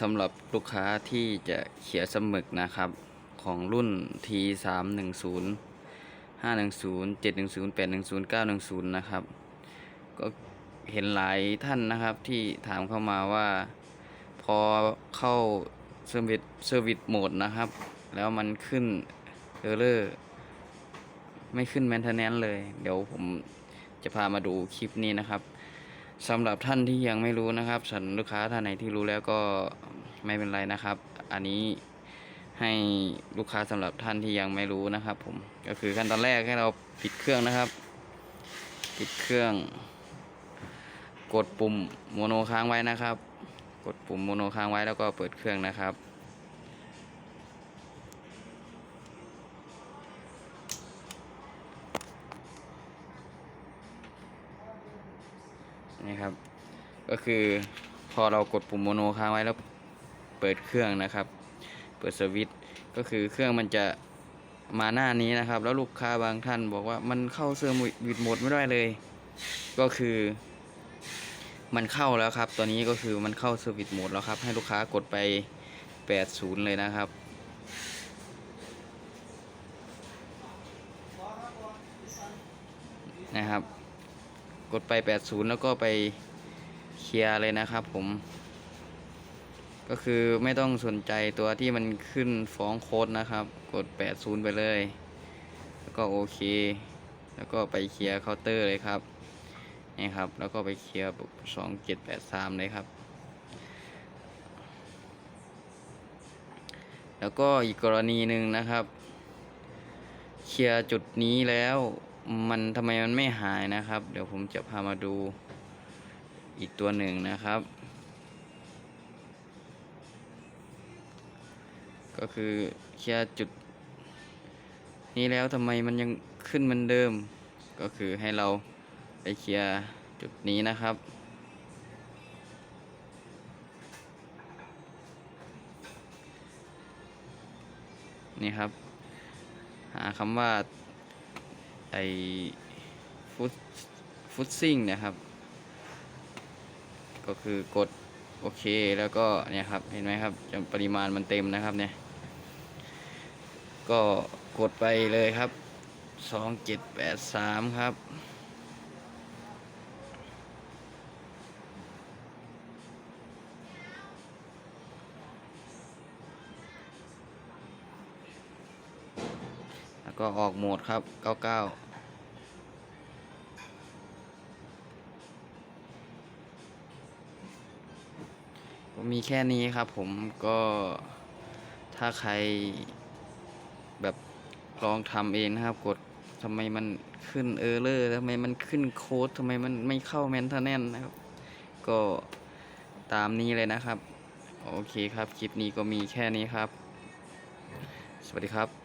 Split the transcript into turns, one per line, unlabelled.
สำหรับลูกค้าที่จะเขียสมึกนะครับ ของรุ่น T 3 1 0 5 1 0 7 1 0 8 1 0 9 1 0นะครับ ก็เห็นหลายท่านนะครับที่ถามเข้ามาว่า พอเข้าเซอร์วิสเซอร์วิสโหมดนะครับ แล้วมันขึ้นเออร์เลอร์ไม่ขึ้นแมนเทนแนนเลย เดี๋ยวผมจะพามาดูคลิปนี้นะครับ สำหรับท่านที่ยังไม่รู้นะครับส่วนลูกค้าท่านไหนที่รู้แล้วก็ไม่เป็นไรนะครับ อันนี้ให้ลูกค้าสำหรับท่านที่ยังไม่รู้นะครับ ผมก็คือขั้นตอนแรกให้เราปิดเครื่องนะครับ ปิดเครื่อง กดปุ่มโมโนค้างไว้นะครับ กดปุ่มโมโนค้างไว้แล้วก็เปิดเครื่องนะครับ นี่ครับ ก็คือพอเรากดปุ่มโมโนค้างไว้แล้วเปิดเครื่องนะครับ เปิดสวิตช์ก็คือเครื่องมันจะมาหน้านี้นะครับ แล้วลูกค้าบางท่านบอกว่ามันเข้าเซอร์วิสโหมดไม่ได้เลย ก็คือมันเข้าแล้วครับ ตอนนี้ก็คือมันเข้าเซอร์วิสโหมดแล้วครับ ให้ลูกค้ากดไป 80 เลยนะครับ นะครับ กดไป 80 แล้วก็ไปเคลียร์เลยนะครับผม ก็คือไม่ต้องสนใจตัวที่มันขึ้นฟ้องโค้ดนะครับ กด 80 ไปเลย แล้วก็โอเค แล้วก็ไปเคลียร์เคาน์เตอร์เลยครับนี่ครับ แล้วก็ไปเคลียร์2783 เลยครับ แล้วก็อีกกรณีหนึ่งนะครับ เคลียร์จุดนี้แล้ว มันทำไมมันไม่หายนะครับ เดี๋ยวผมจะพามาดูอีกตัวหนึ่งนะครับ ก็คือเคลียร์จุด นี้แล้วทำไมมันยังขึ้นเหมือนเดิม ก็คือให้เราไปเคลียร์จุดนี้นะครับนี่ครับ หาคำว่า ไอฟุตฟุตซิ่งนะครับ ก็คือกดโอเคแล้วก็เนี่ยครับเห็นไหมครับจปริมาณมันเต็มนะครับเนี่ย ก็กดไปเลยครับสองเจ็ดแปดสามครับ แล้วก็ออกโหมดครับ 99ก็มีแค่นี้ครับผมก็ถ้าใครแบบลองทำเองนะครับ กดทำไมมันขึ้นเออร์เลอร์ทำไมมันขึ้นโค้ดทำไมมันไม่เข้าแมนเทนแนนนะครับ ก็ตามนี้เลยนะครับ โอเคครับ คลิปนี้ก็มีแค่นี้ครับ สวัสดีครับ